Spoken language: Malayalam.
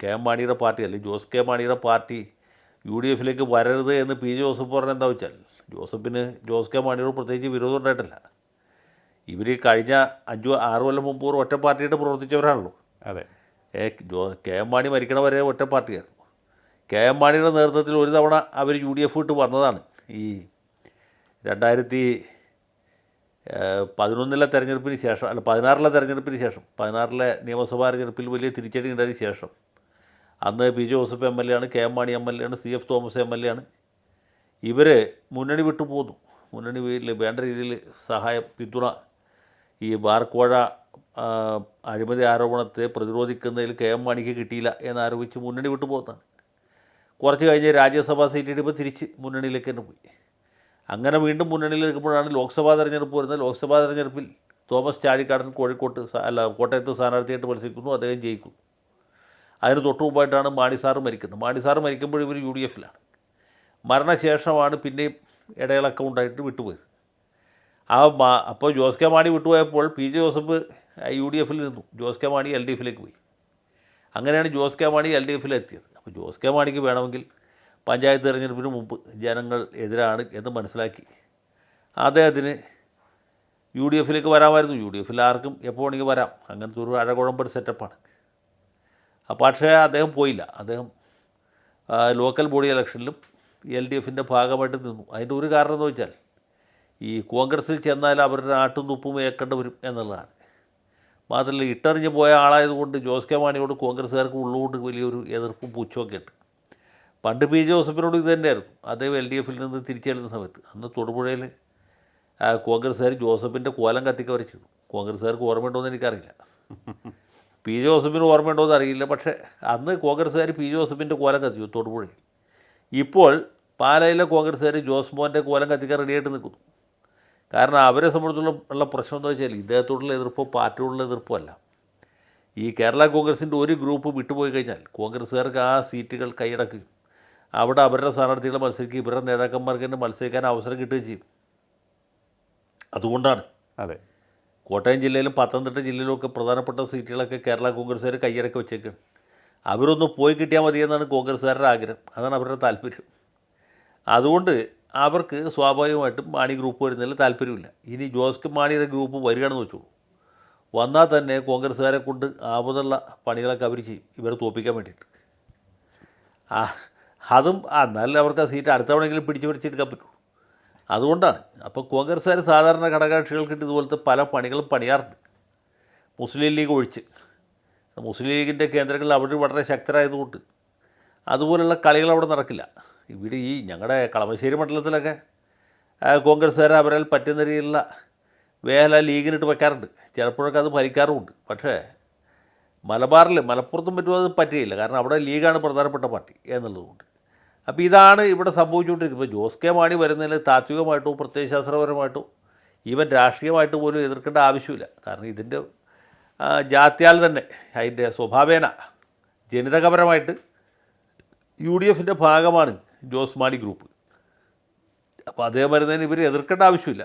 കെ എം മാണിയുടെ പാർട്ടി അല്ലെങ്കിൽ ജോസ് കെ മാണിയുടെ പാർട്ടി യു ഡി എഫിലേക്ക് വരരുത് എന്ന് പി ജോസഫ് പറഞ്ഞ എന്താ വെച്ചാൽ ജോസഫിന് ജോസ് കെ മാണിയോട് പ്രത്യേകിച്ച് വിരോധം ഉണ്ടായിട്ടില്ല. ഇവർ കഴിഞ്ഞ അഞ്ചു ആറ് കൊല്ലം മുമ്പ് ഒരു ഒറ്റ പാർട്ടിയായിട്ട് പ്രവർത്തിച്ചവരാണല്ലോ. അതെ. ഏ ജോ കെ എം മാണി മരിക്കണ വരെ ഒറ്റ പാർട്ടിയായിരുന്നു. കെ എം മാണിയുടെ നേതൃത്വത്തിൽ ഒരു തവണ അവർ യു ഡി എഫ് ഇട്ട് വന്നതാണ്. ഈ രണ്ടായിരത്തി പതിനൊന്നിലെ തെരഞ്ഞെടുപ്പിന് ശേഷം അല്ല പതിനാറിലെ തെരഞ്ഞെടുപ്പിന് ശേഷം പതിനാറിലെ നിയമസഭാ തെരഞ്ഞെടുപ്പിൽ വലിയ തിരിച്ചടി ഉണ്ടായതിന് ശേഷം അന്ന് P Joseph M L A ആണ് K M Mani M L A ആണ് C F Thomas M L A ആണ്. ഇവർ മുന്നണി വിട്ടു പോന്നു. മുന്നണി വേണ്ട രീതിയിൽ സഹായം പിന്തുണ ഈ ബാർക്കോഴ അഴിമതി ആരോപണത്തെ പ്രതിരോധിക്കുന്നതിൽ കെ എം മാണിക്ക് കിട്ടിയില്ല എന്നാരോപിച്ച് മുന്നണി വിട്ടു പോകുന്നതാണ് കുറച്ച് കഴിഞ്ഞ് രാജ്യസഭാ സീറ്റ് ഇടുമ്പോൾ തിരിച്ച് മുന്നണിയിലേക്ക് തന്നെ പോയി. അങ്ങനെ വീണ്ടും മുന്നണിയിൽ നിൽക്കുമ്പോഴാണ് ലോക്സഭാ തെരഞ്ഞെടുപ്പ് വരുന്നത്. ലോക്സഭാ തെരഞ്ഞെടുപ്പിൽ തോമസ് ചാഴിക്കാടൻ കോഴിക്കോട്ട് അല്ല കോട്ടയത്ത് സ്ഥാനാർത്ഥിയായിട്ട് മത്സരിക്കുന്നു അദ്ദേഹം ജയിക്കും. അതിന് തൊട്ടു മുമ്പായിട്ടാണ് മാണി സാറ് മരിക്കുന്നത്. മാണി സാറ് മരിക്കുമ്പോൾ ഇവർ യു ഡി എഫിലാണ്. മരണശേഷമാണ് പിന്നെയും ഇടയിളക്കം ഉണ്ടായിട്ട് വിട്ടുപോയത്. ആ മാ അപ്പോൾ Jose K Mani വിട്ടുപോയപ്പോൾ P J Joseph U D എഫിൽ നിന്നു. Jose K Mani L D എഫിലേക്ക് പോയി. അങ്ങനെയാണ് Jose K Mani L D എഫിലെത്തിയത്. അപ്പോൾ ജോസ് കെ മാണിക്ക് വേണമെങ്കിൽ പഞ്ചായത്ത് തിരഞ്ഞെടുപ്പിന് മുമ്പ് ജനങ്ങൾ എതിരാണ് എന്ന് മനസ്സിലാക്കി. അദ്ദേഹത്തിന് യു ഡി എഫിലേക്ക് വരാമായിരുന്നു. യു ഡി എഫിൽ ആർക്കും എപ്പോൾ വേണമെങ്കിൽ വരാം. അങ്ങനത്തെ ഒരു അഴകുഴമ്പൊരു സെറ്റപ്പാണ്. പക്ഷേ അദ്ദേഹം പോയില്ല. അദ്ദേഹം ലോക്കൽ ബോഡി ഇലക്ഷനിലും എൽ ഡി എഫിന്റെ ഭാഗമായിട്ട് നിന്നു. അതിന്റെ ഒരു കാരണം എന്ന് വെച്ചാൽ ഈ കോൺഗ്രസ്സിൽ ചെന്നാൽ അവരുടെ ആട്ടും തുപ്പും ഏക്കേണ്ടി വരും എന്നുള്ളതാണ്. മാത്രമല്ല ഇട്ടറിഞ്ഞ് പോയ ആളായതുകൊണ്ട് ജോസ് കെ മാണിയോട് കോൺഗ്രസ്സുകാർക്ക് ഉള്ളുകൊണ്ട് വലിയൊരു എതിർപ്പും പുച്ഛമൊക്കെ ഉണ്ട്. പണ്ട് പി ജോസഫിനോട് ഇത് തന്നെയായിരുന്നു. അദ്ദേഹം എൽ ഡി എഫിൽ നിന്ന് തിരിച്ചേരുന്ന സമയത്ത്. അന്ന് തൊടുപുഴയിൽ കോൺഗ്രസ്സുകാർ ജോസഫിന്റെ കോലം കത്തിക്ക വരച്ചു കോൺഗ്രസ്സുകാർക്ക് ഓർമ്മയുണ്ടോയെന്ന് എനിക്കറിയില്ല. പി ജോസഫിന് ഓർമ്മയുണ്ടോയെന്ന് അറിയില്ല. പക്ഷേ അന്ന് കോൺഗ്രസ്സുകാർ പി ജോസഫിന്റെ കോലം കത്തിച്ചു തൊടുപുഴയിൽ. ഇപ്പോൾ പാലയിലെ കോൺഗ്രസ്സുകാർ ജോസ് മോന്റെ കോലം കത്തിക്കാൻ റെഡിയായിട്ട് നിൽക്കുന്നു. കാരണം അവരെ സംബന്ധിച്ചുള്ള ഉള്ള പ്രശ്നം എന്ന് വെച്ചാൽ ഇദ്ദേഹത്തോടുള്ള എതിർപ്പോ പാർട്ടിയോടുള്ള എതിർപ്പോ അല്ല. ഈ കേരള കോൺഗ്രസിന്റെ ഒരു ഗ്രൂപ്പ് വിട്ടുപോയി കഴിഞ്ഞാൽ കോൺഗ്രസ്സുകാർക്ക് ആ സീറ്റുകൾ കൈയടക്കുകയും അവിടെ അവരുടെ സ്ഥാനാർത്ഥികളെ മത്സരിക്കുകയും ഇവരുടെ നേതാക്കന്മാർക്ക് തന്നെ മത്സരിക്കാൻ അവസരം കിട്ടുകയും ചെയ്യും. അതുകൊണ്ടാണ്. അതെ. കോട്ടയം ജില്ലയിലും പത്തനംതിട്ട ജില്ലയിലും ഒക്കെ പ്രധാനപ്പെട്ട സീറ്റുകളൊക്കെ കേരള കോൺഗ്രസ്സുകാർ കൈയടക്കി വെച്ചേക്കാണ്. അവരൊന്ന് പോയി കിട്ടിയാൽ മതി മതിയെന്നാണ് കോൺഗ്രസ്സുകാരുടെ ആഗ്രഹം. അതാണ് അവരുടെ താല്പര്യം. അതുകൊണ്ട് അവർക്ക് സ്വാഭാവികമായിട്ടും മാണി ഗ്രൂപ്പ് വരുന്നതിൽ താല്പര്യമില്ല. ഇനി ജോസ് കെ മാണിയുടെ ഗ്രൂപ്പ് വരികയാണെന്ന് വെച്ചോളൂ. വന്നാൽ തന്നെ കോൺഗ്രസ്സുകാരെ കൊണ്ട് ആപതുള്ള പണികളൊക്കെ അവർ ചെയ്യും. ഇവരെ തോപ്പിക്കാൻ വേണ്ടിയിട്ട്. ആ അതും എന്നാലും അവർക്ക് ആ സീറ്റ് അടുത്ത തവണയെങ്കിലും പിടിച്ചു പിടിച്ചെടുക്കാൻ പറ്റുള്ളൂ അതുകൊണ്ടാണ്. അപ്പോൾ കോൺഗ്രസ്സുകാർ സാധാരണ ഘടകകക്ഷികൾക്ക് ഇതുപോലത്തെ പല പണികളും പണിയാറുണ്ട്. മുസ്ലിം ലീഗ് ഒഴിച്ച്. മുസ്ലിം ലീഗിന്റെ കേന്ദ്രങ്ങളിൽ അവർ വളരെ ശക്തരായതുകൊണ്ട് അതുപോലുള്ള കളികൾ അവിടെ നടക്കില്ല. ഇവിടെ ഈ ഞങ്ങളുടെ കളമശ്ശേരി മണ്ഡലത്തിലൊക്കെ കോൺഗ്രസ്സുകാരെ അവരാൽ പറ്റുന്ന രീതിയിലുള്ള വേല ലീഗിനിട്ട് വയ്ക്കാറുണ്ട് ചിലപ്പോഴൊക്കെ അത് ഭരിക്കാറുമുണ്ട്. പക്ഷേ മലബാറിൽ മലപ്പുറത്തും പറ്റുമോ അത് പറ്റുകയില്ല. കാരണം അവിടെ ലീഗാണ് പ്രധാനപ്പെട്ട പാർട്ടി എന്നുള്ളതുകൊണ്ട്. അപ്പോൾ ഇതാണ് ഇവിടെ സംഭവിച്ചുകൊണ്ടിരിക്കുന്നത്. ഇപ്പോൾ ജോസ് കെ മാണി വരുന്നതിൽ താത്വികമായിട്ടോ പ്രത്യയശാസ്ത്രപരമായിട്ടോ ഈവൻ രാഷ്ട്രീയമായിട്ട് പോലും എതിർക്കേണ്ട ആവശ്യമില്ല. കാരണം ഇതിന്റെ ജാത്യാൽ തന്നെ അതിന്റെ സ്വഭാവേന ജനിതകപരമായിട്ട് യു ഡി എഫിന്റെ ഭാഗമാണ് ജോസ് മാണി ഗ്രൂപ്പ്. അപ്പോൾ അദ്ദേഹം വരുന്നതിന് ഇവർ എതിർക്കേണ്ട ആവശ്യമില്ല.